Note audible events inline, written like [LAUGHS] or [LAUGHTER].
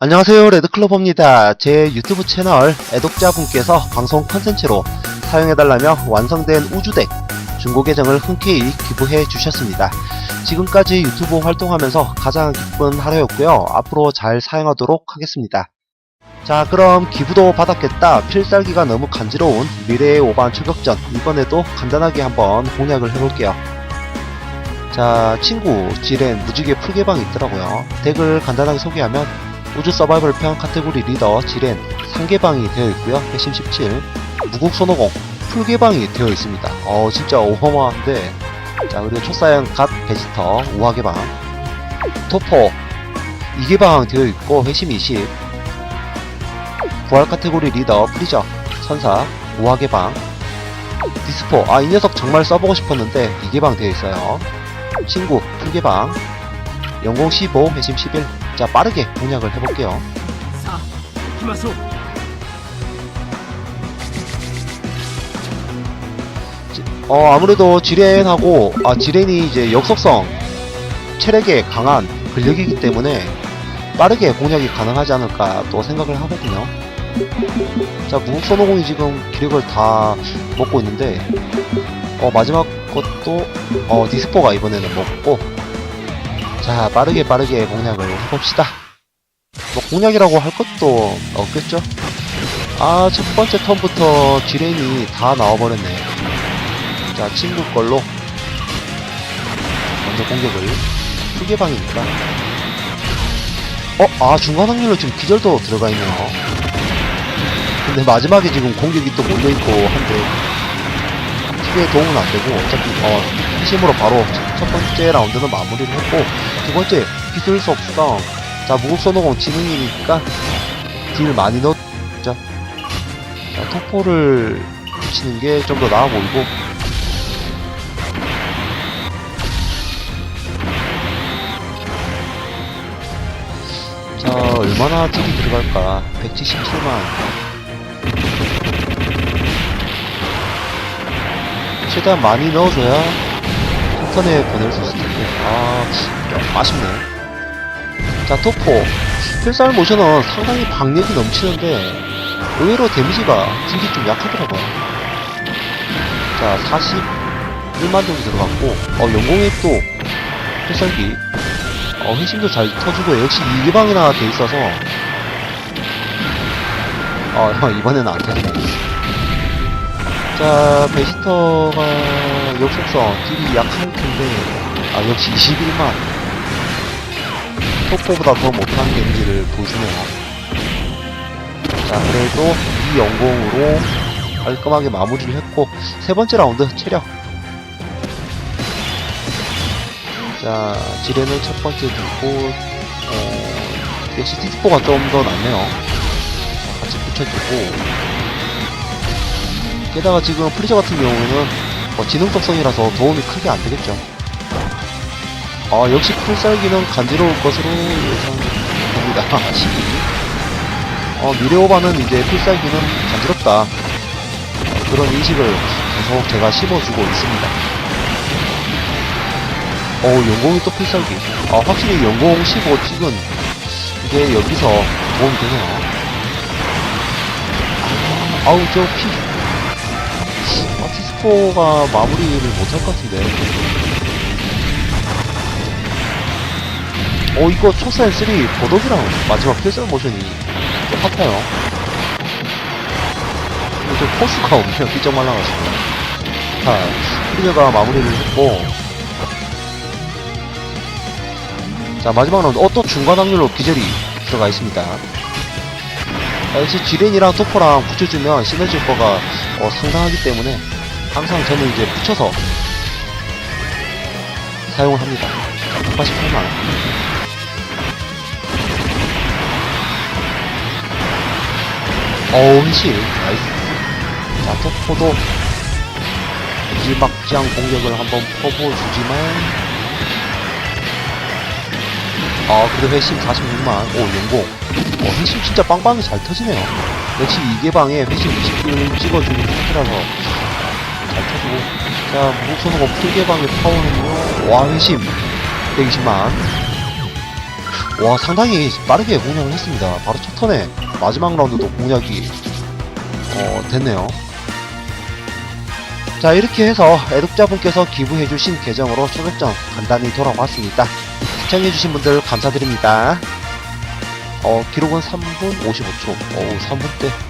안녕하세요 레드클로버입니다. 제 유튜브 채널 애독자분께서 방송 컨텐츠로 사용해달라며 완성된 우주덱 중고 계정을 흔쾌히 기부해 주셨습니다. 지금까지 유튜브 활동하면서 가장 기쁜 하루였고요. 앞으로 잘 사용하도록 하겠습니다. 자 그럼 기부도 받았겠다 필살기가 너무 간지러운 미래의 오반 초격전 이번에도 간단하게 한번 공략을 해볼게요. 자 친구 지렌 무지개 풀개방이 있더라고요. 덱을 간단하게 소개하면 우주 서바이벌 편 카테고리 리더 지렌 상개방이 되어 있고요. 회심 17 무국 손오공 풀개방이 되어 있습니다. 어 진짜 어마어마한데 자 그리고 초사양 갓 베지터 우하개방 토포 2개방 되어 있고 회심 20 부활 카테고리 리더 프리저 선사 우하개방 디스포 아 이 녀석 정말 써보고 싶었는데 2개방 되어 있어요. 친구 풀개방 영공 15 회심 11 자 빠르게 공략을 해볼게요 さあ行きましょう 어 아무래도 지렌하고 아 지렌이 이제 역속성 체력에 강한 근력이기 때문에 빠르게 공략이 가능하지 않을까 또 생각을 하거든요 자 무국 선호공이 지금 기력을 다 먹고 있는데 어 마지막 것도 어 디스포가 이번에는 먹고 자 빠르게 빠르게 공략을 해봅시다. 뭐 공략이라고 할 것도 없겠죠? 아 첫 번째 턴부터 지렌이 다 나와버렸네 자, 친구 걸로 먼저 공격을. 풀개방이니까. 어? 아 중간 확률로 지금 기절도 들어가 있네요. 근데 마지막에 지금 공격이 또 몰려있고 한데 크게 도움은 안 되고 어차피 어 힘으로 바로 첫, 첫 번째 라운드는 마무리를 했고 두 번째 기술 속성 자 무국선호공 지능이니까 딜 많이 넣었죠 자 토포를 붙이는 게 좀 더 나아 보이고 자, 얼마나 딜이 들어갈까? 177만. 최대한 많이 넣어줘야 한 턴에 보낼 수 있을 텐데. 아, 좀 아쉽네. 자, 토포. 필살 모션은 상당히 박력이 넘치는데, 의외로 데미지가 딜이 좀 약하더라고요. 자, 41만 정도 들어갔고, 어, 영공의 또, 필살기. 어, 회심도 잘 터주고 역시 2개방이나 돼 있어서 어, [LAUGHS] 이번에는 안 터지네. 자, 베지터가 역속성 딜이 약할 텐데 아, 역시 21만 토포보다 더 못한 데미지를 보여주네요. 자, 그래도 이 영공으로 깔끔하게 마무리를 했고 세 번째 라운드 체력 자, 지뢰는 첫 번째 듣고, 어, 역시 디스포가 좀 더 낫네요. 어, 같이 붙여주고. 게다가 지금 프리저 같은 경우는 어, 지능 특성이라서 도움이 크게 안 되겠죠. 아, 역시 풀살기는 간지러울 것으로 예상됩니다. [LAUGHS] 12. 어, 미래오바는 이제 풀살기는 간지럽다. 어, 그런 인식을 계속 제가 심어주고 있습니다. 어, 연공이 또 필살기. 아, 확실히 연공 15 찍은 이게 여기서 도움이 되네요. 아, 아우, 저 피. 아, 티스포가 마무리를 못할 것 같은데. 어, 이거 초사일 3 보덕이랑 마지막 필살 모션이 똑같아요. 근데 좀 포스가 없네요. 삐쩍 말라가지고. 자, 프리저가 마무리를 했고, 자 마지막 라운드 어 또 중간 확률로 기절이 들어가 있습니다 자, 역시 지렌이랑 토퍼랑 붙여주면 시너지 효과가 어, 상당하기 때문에 항상 저는 이제 붙여서 사용을 합니다 자 188만 어우 현실 나이스 자 토퍼도 이지막장 공격을 한번 퍼부어주지만 아, 그래도 회심 46만. 오, 연공. 어, 회심 진짜 빵빵히 잘 터지네요. 역시 이개방에 회심 20을 찍어주는 상태라서 잘 터지고. 자, 무속선호가 풀개방의 파워는요. 와, 회심 120만. 와 상당히 빠르게 공략을 했습니다. 바로 첫 턴에 마지막 라운드도 공략이 어, 됐네요. 자 이렇게 해서 애독자분께서 기부해주신 계정으로 초격전 간단히 돌아왔습니다. 시청해주신 분들 감사드립니다. 어 기록은 3분 55초. 어우 3분 때